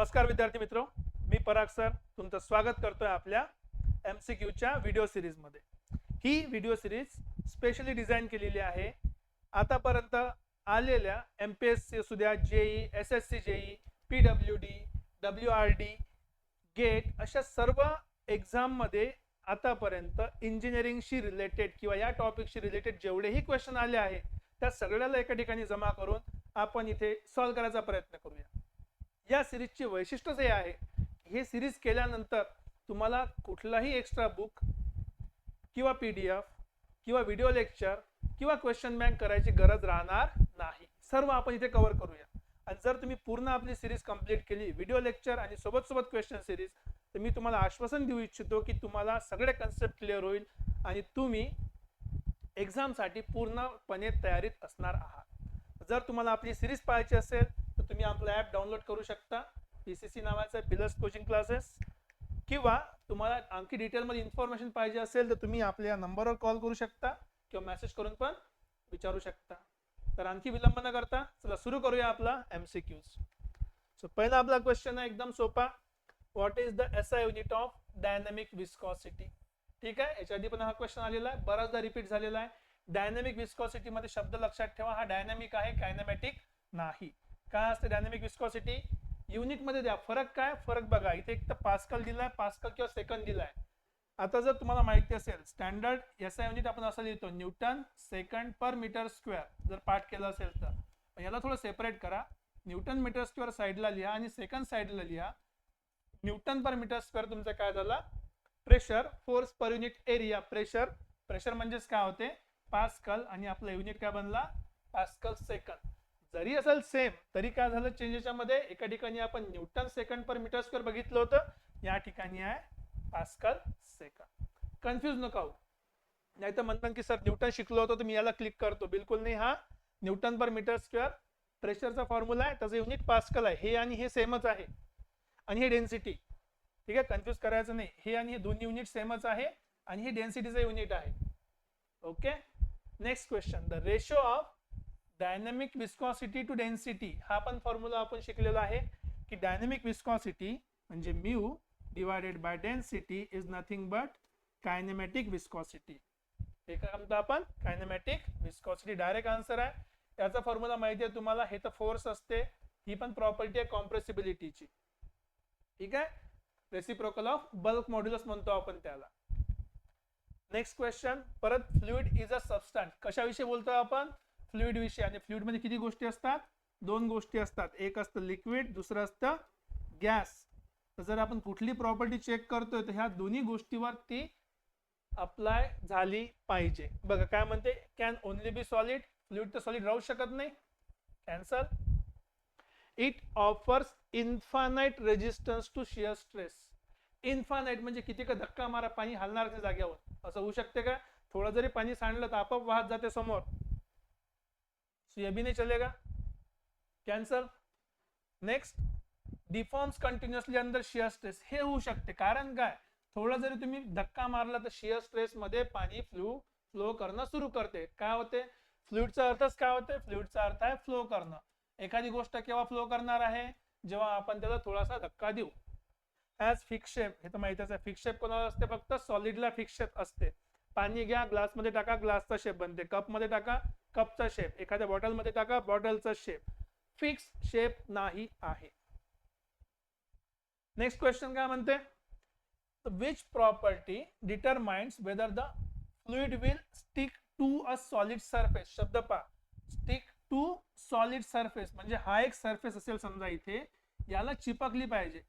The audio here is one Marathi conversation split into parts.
नमस्कार विद्यार्थी मित्र. मी पराग सर. तुमचं स्वागत करतोय आपल्या एम सी क्यूच्या व्हिडिओ सिरीजमध्ये ही व्हिडिओ सिरीज स्पेशली डिझाईन केलेली आहे. आतापर्यंत आलेल्या एम पी एस सी असू द्या JE S S C JE P W D W R D GATE अशा सर्व एक्झाममध्ये आतापर्यंत इंजिनिअरिंगशी रिलेटेड किंवा या टॉपिकशी रिलेटेड जेवढेही क्वेश्चन आले आहे त्या सगळ्याला एका ठिकाणी जमा करून आपण इथे सॉल्व्ह करायचा प्रयत्न करूया. या सिरीजचे वैशिष्ट्यच हे आहे. हे सिरीज केल्यानंतर तुम्हाला कुठलाही एक्स्ट्रा बुक किंवा पी डी एफ किंवा व्हिडिओ लेक्चर किंवा क्वेश्चन बँक करायची गरज राहणार नाही. सर्व आपण इथे कव्हर करूया. आणि जर तुम्ही पूर्ण आपली सिरीज कंप्लीट केली व्हिडिओ लेक्चर आणि सोबत सोबत क्वेश्चन सिरीज तर मी तुम्हाला आश्वासन देऊ इच्छितो की तुम्हाला सगळे कन्सेप्ट क्लिअर होईल आणि तुम्ही एक्झामसाठी पूर्णपणे तयारीत असणार आहात. जर तुम्हाला आपली सिरीज पाहायची असेल तुम्ही आपलं ॲप डाउनलोड करू शकता. पी सी सी नावाचं पिलर्स कोचिंग क्लासेस किंवा तुम्हाला आणखी डिटेलमध्ये इन्फॉर्मेशन पाहिजे असेल तर तुम्ही आपल्या नंबरवर कॉल करू शकता किंवा मेसेज करून पण विचारू शकता. तर आणखी विलंब न करता चला सुरू करूया आपला एम सी क्यूज सो पहिला आपला क्वेश्चन आहे एकदम सोपा. What is the S I unit of dynamic viscosity ठीक आहे? याच्या आधी पण हा क्वेश्चन आलेला आहे. बराचदा रिपीट झालेला आहे. डायनॅमिक विस्कॉसिटी मध्ये शब्द लक्षात ठेवा. हा डायनॅमिक आहे कायनॅमॅटिक नाही. काय असते डायनॅमिक विस्कॉसिटी युनिटमध्ये द्या. फरक काय? फरक बघा. इथे एक तर पास्कल दिलाय. पास्कल किंवा सेकंड दिलाय. आता जर तुम्हाला माहिती असेल स्टँडर्ड एस आय युनिट आपण असं लिहितो newton second per metre square जर पाठ केलं असेल तर. याला थोडं सेपरेट करा. न्यूटन मीटर स्क्वेअर साईडला लिहा आणि सेकंड साईडला लिहा. न्यूटन पर मीटर स्क्वेअर तुमचा काय झाला? Pressure force per unit area pressure pressure म्हणजेच काय होते? पास्कल आणि आपला युनिट काय बनला? पास्कल सेकंद जरी असेल सेम तरी काय झालं? चेंज याच्यामध्ये एका ठिकाणी आपण newton second per metre square बघितलं होतं. या ठिकाणी आहे पास्कल सेकंड. कन्फ्युज नका नाही तर म्हणतात की सर न्यूटन शिकलो होतो तर मी याला क्लिक करतो. बिलकुल नाही. हा न्यूटन पर मीटर स्क्वेअर प्रेशरचा फॉर्म्युला आहे. त्याचं युनिट पास्कल आहे. हे आणि हे सेमच आहे. आणि हे डेन्सिटी ठीक आहे? कन्फ्युज करायचं नाही. हे आणि हे दोन्ही युनिट सेमच आहे आणि हे डेन्सिटीचं युनिट आहे. Okay next question the ratio of dynamic viscosity to density हा पण फॉर्म्युला आपण शिकलेला आहे की डायनॅमिक विस्कॉसिटी म्हणजे mu divided by density is nothing but kinematic viscosity हे काय म्हणतो आपण कायनेमॅटिक विस्कॉसिटी डायरेक्ट आन्सर आहे. त्याचा फॉर्म्युला माहिती आहे तुम्हाला. हे तर फोर्स असते. ही पण प्रॉपर्टी आहे कॉम्प्रेसिबिलिटीची ठीक आहे? रेसिप्रोकल ऑफ बल्क मॉड्युलस म्हणतो आपण त्याला. नेक्स्ट क्वेश्चन परत फ्लुइड इज अ सबस्टन्स कशाविषयी बोलतोय आपण? फ्लुइड विषय आणि फ्लुइडमध्ये किती गोष्टी असतात? दोन गोष्टी असतात. एक असतं लिक्विड दुसरं असतं गॅस. तर जर आपण कुठली प्रॉपर्टी चेक करतोय तर ह्या दोन्ही गोष्टीवर ती अप्लाय झाली पाहिजे. बघा काय म्हणते? Can only be solid? Fluid तर सॉलिड राहू शकत नाही. Cancel. It offers infinite resistance to shear stress. Infinite म्हणजे किती का धक्का मारा पाणी हलणार त्या जाग्यावर. असं होऊ शकते का? थोडं जरी पाणी सांडलं तर आपोआप वाहत जाते समोर. सो ये भी नहीं चलेगा। Cancel next deforms continuously under shear stress हे होऊ शकते. कारण काय? थोडं जरी तुम्ही धक्का मारला तर शिअर स्ट्रेस मध्ये पाणी फ्लू फ्लो करणं सुरू करते. काय होते? फ्लुईडचा अर्थच काय होते? फ्लुईडचा अर्थ आहे फ्लो करणं. एखादी गोष्ट केव्हा फ्लो करणार आहे? जेव्हा आपण त्याला थोडासा धक्का देऊ. ऍज फिक्स शेप हे तर माहितीच आहे. फिक्सशेप कोणाला असते? फक्त सॉलिडला फिक्स शेप असते. पाणी घ्या ग्लासमध्ये टाका ग्लासचा शेप बनते. कपमध्ये टाका कपचा शेप एखाद्या बॉटलमध्ये टाका बॉटलचा शेप फिक्स शेप नाही आहे. नेक्स्ट क्वेश्चन काय म्हणते? Which property determines whether the fluid will stick to a solid surface शब्द पा स्टिक टू सॉलिड सरफेस म्हणजे हा एक सरफेस असेल समजा इथे. याला चिपकली पाहिजे.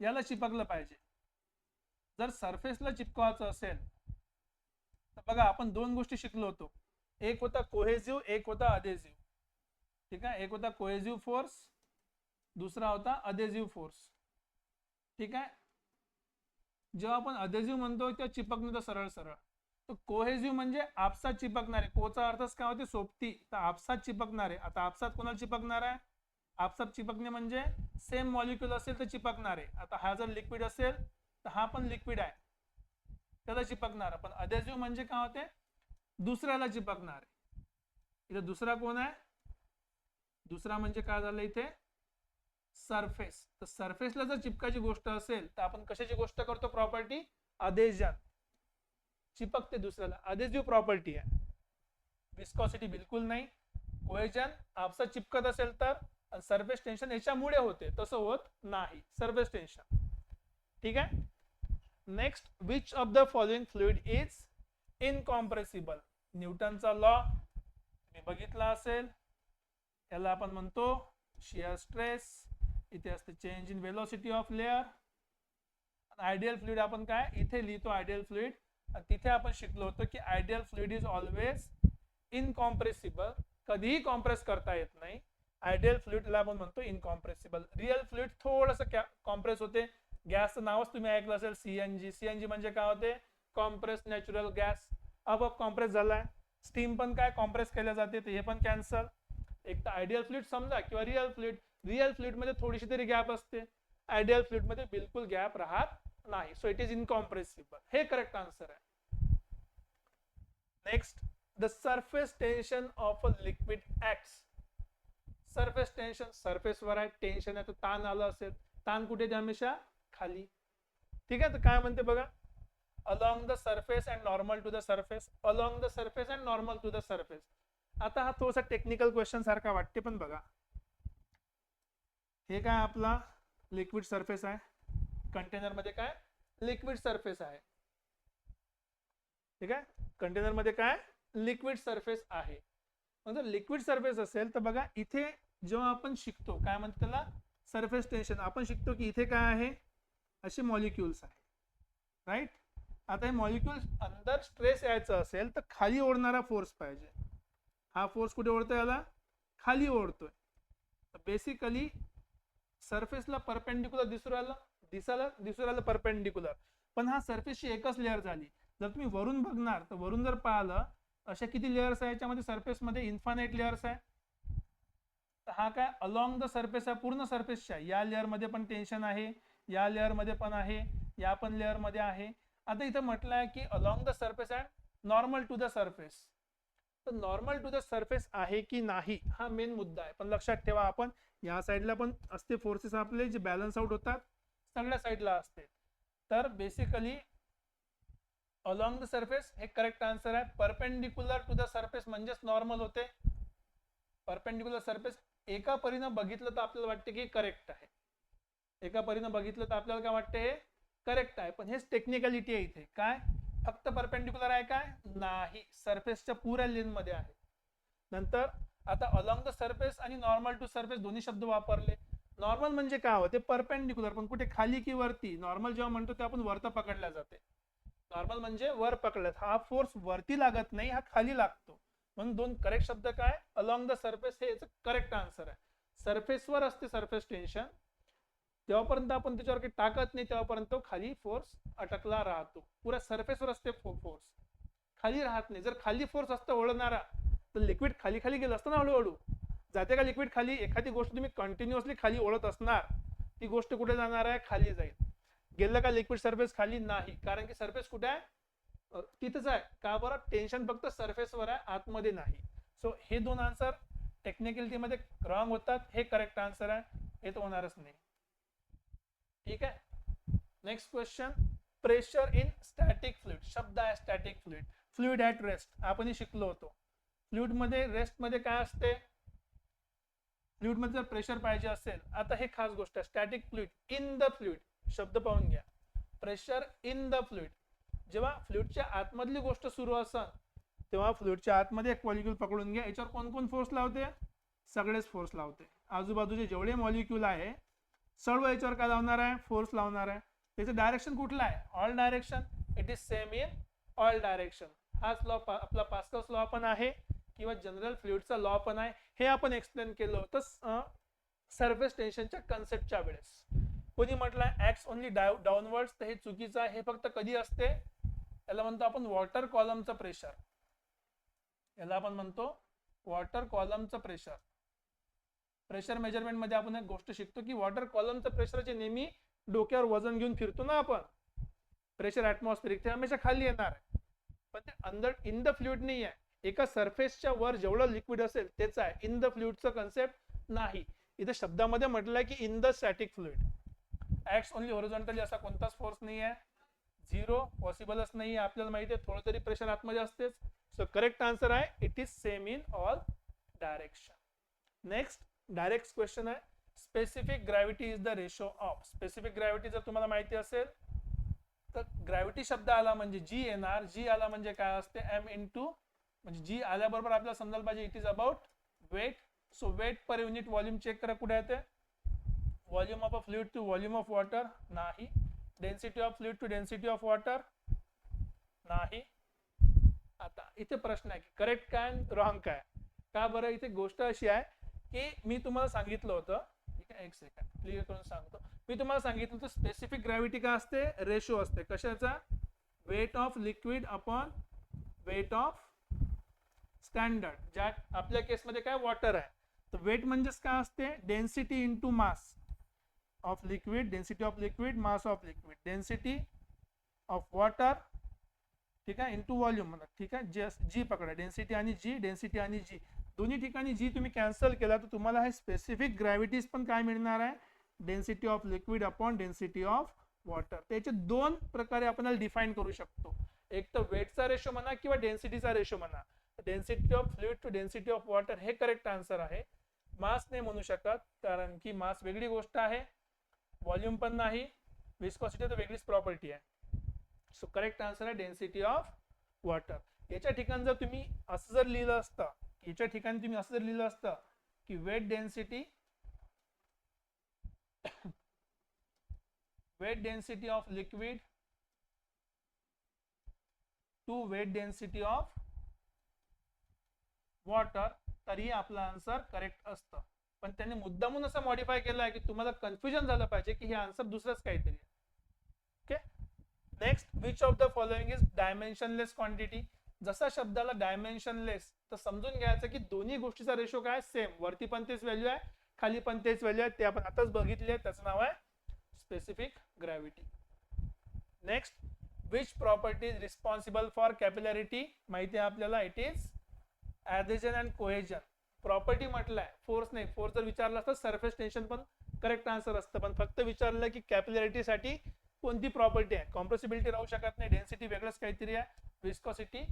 याला चिपकलं पाहिजे. जर सरफेसला चिपकवायचं असेल तर बघा आपण दोन गोष्टी शिकलो होतो. एक होता कोहेझिव्ह एक होता अधेझिव्ह ठीक आहे? एक होता कोहेझिव्ह फोर्स दुसरा होता अधेझिव्ह फोर्स ठीक आहे? जेव्हा आपण अधेझिव्ह म्हणतो तेव्हा चिपकणं तर सरळ सरळ. तर कोहेझिव्ह म्हणजे आपसात चिपकणारे. कोचा अर्थच काय होते? सोबती. तर आपसात चिपकणारे. आता आपसात कोणाला चिपकणार आहे? आपसात चिपकणे म्हणजे सेम मॉलिक्युल असेल तर चिपकणारे. आता हा जर लिक्विड असेल तर हा पण लिक्विड आहे. त्याला चिपकणार. पण अधेझिव्ह म्हणजे काय होते? दुसऱ्याला चिपकणार इथे दुसरा कोण आहे? दुसरा म्हणजे काय झालं इथे? सरफेस तर सरफेसला जर चिपकाची गोष्ट असेल तर आपण कशाची गोष्ट करतो प्रॉपर्टी आदेशजन चिपकते दुसऱ्याला. आदेश प्रॉपर्टी आहे. विस्कॉसिटी बिलकुल नाही. कोहेजन आपसा चिपकत असेल तर सरफेस टेन्शन याच्यामुळे होते. तसं होत नाही. सरफेस टेन्शन ठीक आहे? Next which of the following fluid is incompressible न्यूटनचा law मी बघितला असेल. याला आपण म्हणतो शिअर स्ट्रेस इथे असते change in velocity of layer ideal fluid आपण काय? इथे लिहितो आयडियल फ्लुइड तिथे आपण शिकलो होतो की ideal fluid is always incompressible कधीही कॉम्प्रेस करता येत नाही. आयडियल फ्लुइडला आपण म्हणतो इनकॉम्प्रेसिबल रिअल फ्लुइड थोडस कॉम्प्रेस होते. गॅसचं नावच तुम्ही ऐकलं असेल सीएनजी सीएनजी म्हणजे काय होते? कॉम्प्रेस नॅचरल गॅस आपोआप कॉम्प्रेस झालाय. स्टीम पण काय कॉम्प्रेस केल्या जाते ते हे पण कॅन्सल एक तर आयडियल फ्लुइड समजा किंवा रिअल फ्लुइड रिअल फ्लुइडमध्ये थोडीशी तरी गॅप असते. आयडियल फ्लुइडमध्ये बिलकुल गॅप राहत नाही. सो इट इज इनकॉम्प्रेसिबल हे करेक्ट आन्सर आहे. Next the surface tension of a liquid acts surface tension सरफेसवर आहे. टेन्शन आहे तर ताण आलं असेल. ताण कुठे ते हमेशा? खाली. ठीक आहे तर काय म्हणते बघा? Along the surface and normal to the surface along the surface and normal to the surface आता हा थोडासा टेक्निकल क्वेश्चन सारखा वाटते पण बघा. हे काय आपला लिक्विड सरफेस आहे? कंटेनरमध्ये काय? लिक्विड सरफेस आहे. ठीक आहे? कंटेनरमध्ये काय? लिक्विड सरफेस आहे. मग जर लिक्विड सरफेस असेल तर बघा इथे जेव्हा आपण शिकतो काय म्हणतो त्याला? सरफेस टेन्शन आपण शिकतो की इथे काय आहे? असे मॉलिक्युल्स आहे. राईट आता हे मॉलिक्युल्स अंदर स्ट्रेस यायचं असेल तर खाली ओढणारा फोर्स पाहिजे. हा फोर्स कुठे ओढतोय याला? खाली ओढतोय. बेसिकली सरफेसला परपेंडिक्युलर दिसू राहिलं दिसायला दिसू राहिलं परपेंडिक्युलर पण हा सरफेसची एकच लेअर झाली. जर तुम्ही वरून बघणार तर वरून जर पाहिलं अशा किती लेअर्स आहे याच्यामध्ये? सरफेसमध्ये इन्फानाईट लेअर्स आहे. तर हा काय? अलॉंग द सरफेस आहे पूर्ण सरफेसच्या या लेअरमध्ये पण टेन्शन आहे या लेअरमध्ये पण आहे या पण लेअरमध्ये आहे. आता इथं म्हटलं आहे की along the surface and normal to the surface तर नॉर्मल टू द सरफेस आहे की नाही हा मेन मुद्दा आहे. पण लक्षात ठेवा आपण या साईडला पण असते फोर्सेस आपले जे बॅलन्स आउट होतात सगळ्या साईडला असते. तर बेसिकली अलॉंग द सरफेस हे करेक्ट आन्सर आहे. परपेंडिक्युलर टू द सरफेस म्हणजेच नॉर्मल होते. परपेंडिक्युलर सरफेस एका परीनं बघितलं तर आपल्याला वाटते की करेक्ट आहे. एका परीनं बघितलं तर आपल्याला काय वाटते? हे करेक्ट आहे पण हेच टेक्निकॅलिटी आहे इथे. काय? फक्त परपेंडिक्युलर आहे काय? नाही. सरफेसच्या पुऱ्या लेन मध्ये आहे. नंतर आता अलॉंग द सरफेस आणि नॉर्मल टू सरफेस दोन्ही शब्द वापरले. नॉर्मल म्हणजे काय होते परपेंडिक्युलर पण कुठे खाली की वरती? नॉर्मल जेव्हा म्हणतो ते आपण वरता पकडल्या जाते. नॉर्मल म्हणजे वर पकडल्यात. हा फोर्स वरती लागत नाही हा खाली लागतो. म्हणून दोन करेक्ट शब्द काय? अलॉंग द सरफेस हे करेक्ट आन्सर आहे. सरफेसवर असते सरफेस टेन्शन जेव्हापर्यंत आपण त्याच्यावर काही टाकत नाही तेव्हापर्यंत तो खाली फोर्स अटकला राहतो. पुरा सरफेसवर असते फोर्स खाली राहत नाही. जर खाली फोर्स असतं ओढणारा तर लिक्विड खाली खाली गेलं असतं ना हळूहळू. जाते का लिक्विड खाली? एखादी गोष्ट तुम्ही कंटिन्युअसली खाली ओढत असणार ती गोष्ट कुठे जाणार आहे? खाली जाईल. गेलं का लिक्विड सरफेस खाली? नाही. कारण की सरफेस कुठे आहे? तिथंच आहे. का बरं? टेन्शन फक्त सरफेसवर आहे आतमध्ये नाही. सो हे दोन आन्सर टेक्निकलिटीमध्ये रॉंग होतात. हे करेक्ट आन्सर आहे. हे तर होणारच नाही. ठीक आहे? Next question pressure in static fluid शब्द आहे static fluid fluid at rest आपण शिकलो होतो. फ्लुइडमध्ये रेस्टमध्ये काय असते? फ्लुइडमध्ये जर प्रेशर पाहिजे असेल आता हे खास गोष्ट आहे. Static fluid in the fluid शब्द पाहून घ्या. प्रेशर इन द फ्लुइड जेव्हा फ्लुइडच्या आतमधली गोष्ट सुरू असेल तेव्हा फ्लुइडच्या आतमध्ये एक मॉलिक्यूल पकडून घ्या. याच्यावर कोण कोण फोर्स लावते? सगळेच फोर्स लावते. आजूबाजूचे जेवढे मॉलिक्यूल आहे सर्व याच्यावर काय लावणार आहे? फोर्स लावणार आहे. त्याचं डायरेक्शन कुठलं आहे? All direction it is same in all direction हाच लॉ आपला पास्कल्स लॉ पण आहे किंवा जनरल फ्लुइडचा लॉ पण आहे. हे आपण एक्सप्लेन केलं होतं सरफेस टेन्शनच्या कन्सेप्टच्या वेळेस. कोणी म्हटलं ऍक्स ओनली डाऊनवर्ड्स तर हे चुकीचं आहे. हे फक्त कधी असते? याला म्हणतो आपण वॉटर कॉलमचं प्रेशर याला आपण म्हणतो वॉटर कॉलमचं प्रेशर प्रेशर मेजरमेंटमध्ये आपण एक गोष्ट शिकतो की वॉटर कॉलमचं प्रेशरचे नेहमी डोक्यावर वजन घेऊन फिरतो ना आपण प्रेशर ऍटमॉस्फिरिक ते हमेशा खाली येणार आहे. पण ते अंदर इन द फ्लुइड नाही आहे एका सरफेसच्या वर जेवढं लिक्विड असेल तेच आहे. इन द फ्लुइडचं कन्सेप्ट नाही. इथे शब्दामध्ये म्हटलंय की in the static fluid acts only horizontally असा कोणताच फोर्स नाही आहे झिरो पॉसिबलच नाही आहे आपल्याला माहिती आहे थोडं तरी प्रेशर आतमध्ये असतेच. सो करेक्ट आन्सर आहे it is same in all direction next direct question आहे specific gravity is the ratio of specific gravity जर तुम्हाला माहिती असेल, तर ग्रॅव्हिटी शब्द आला म्हणजे जी येणार जी आला एम इन टू जी आल्याबरोबर आपल्याला समजायला पाहिजे it is about weight so weight per unit volume check करा, कुठे येते volume of a fluid to volume of water नाही. Density of fluid to density of water नाही. आता, इथे प्रश्न आहे की करेक्ट रॉंग काय? का बरं? इथे गोष्ट अशी आहे की मी तुम्हाला सांगितलं होतं ठीक आहे एक सेकंड क्लिअर करून सांगतो. मी तुम्हाला सांगितलं होतं स्पेसिफिक ग्रॅव्हिटी काय असते? रेशो असते. कशाचा? Weight of liquid upon weight of standard ज्या आपल्या केसमध्ये काय? वॉटर आहे. तर वेट म्हणजेच काय असते? Density into mass of liquid density of liquid mass of liquid density of water ठीक आहे इंटू व्हॉल्यूम म्हणा ठीक आहे जी जी पकडा डेन्सिटी आणि जी डेन्सिटी आणि जी दोन्ही ठिकाणी जी तुम्ही कॅन्सल केला तर तुम्हाला हे स्पेसिफिक ग्रॅव्हिटीज पण काय मिळणार आहे? Density of liquid upon density of water त्याचे दोन प्रकारे आपण डिफाईन करू शकतो. एक तर वेटचा रेशो म्हणा किंवा डेन्सिटीचा रेशो म्हणा. Density of fluid to density of water हे करेक्ट आन्सर आहे. मास नाही म्हणू शकत कारण की मास वेगळी गोष्ट आहे. व्हॉल्यूम पण नाही. विस्कॉसिटी तर वेगळीच प्रॉपर्टी आहे. सो करेक्ट आन्सर आहे डेन्सिटी ऑफ वॉटर याच्या ठिकाणी जर तुम्ही असं जर लिहिलं असतं याच्या ठिकाणी तुम्ही असं जर लिहिलं असतं की weight density weight density of liquid to weight density of water तरी आपलं आन्सर करेक्ट असतं. पण त्यांनी मुद्दामून असं मॉडीफाय केलं आहे की तुम्हाला कन्फ्युजन झालं पाहिजे की हे आन्सर दुसरंच काहीतरी okay next which of the following is dimensionless quantity जसा शब्दाला डायमेन्शनलेस तर समजून घ्यायचं की दोन्ही गोष्टीचा रेशो काय? सेम वरती पण तेच व्हॅल्यू आहे खाली पण तेच व्हॅल्यू आहे. ते आपण आताच बघितले त्याचं नाव आहे specific gravity next which property is responsible for capillarity माहिती आहे आपल्याला? It is adhesion and cohesion property म्हटलंय फोर्स नाही. फोर्स जर विचारलं असतं सरफेस टेन्शन पण करेक्ट आन्सर असतं. पण फक्त विचारलं की कॅपिलॅरिटीसाठी कोणती प्रॉपर्टी आहे? कॉम्प्रेसिबिलिटी राहू शकत नाही. डेन्सिटी वेगळंच काहीतरी आहे. Viscosity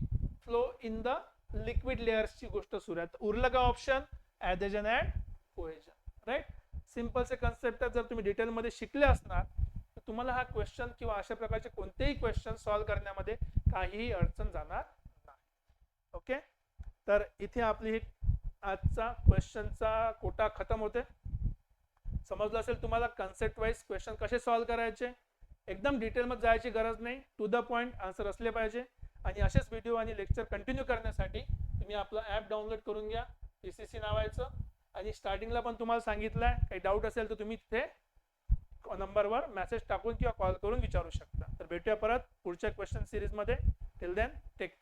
flow in the liquid लेअर्सची गोष्ट सुरू आहे. उरलं का option adhesion and cohesion right सिम्पलचे concept जर तुम्ही डिटेलमध्ये शिकले असणार तर तुम्हाला हा क्वेश्चन किंवा अशा प्रकारचे कोणतेही क्वेश्चन सॉल्व्ह करण्यामध्ये काहीही अडचण जाणार नाही. ओके तर इथे आपली ही आजचा क्वेश्चनचा कोटा खतम होते. समजलं असेल तुम्हाला कन्सेप्ट वाईज क्वेश्चन कसे सॉल्व्ह करायचे? एकदम डिटेलमध्ये जायची गरज नाही. टू द पॉईंट आन्सर असले पाहिजे. आणि असेच व्हिडिओ आणि लेक्चर कंटिन्यू करण्यासाठी तुम्ही आपलं ॲप डाउनलोड करून घ्या पी सी सी नावायचं आणि स्टार्टिंगला पण तुम्हाला सांगितलं आहे काही डाऊट असेल तर तुम्ही तिथे नंबरवर मेसेज टाकून किंवा कॉल करून विचारू शकता. तर भेटूया परत पुढच्या क्वेश्चन सिरीजमध्ये टिल देन टेक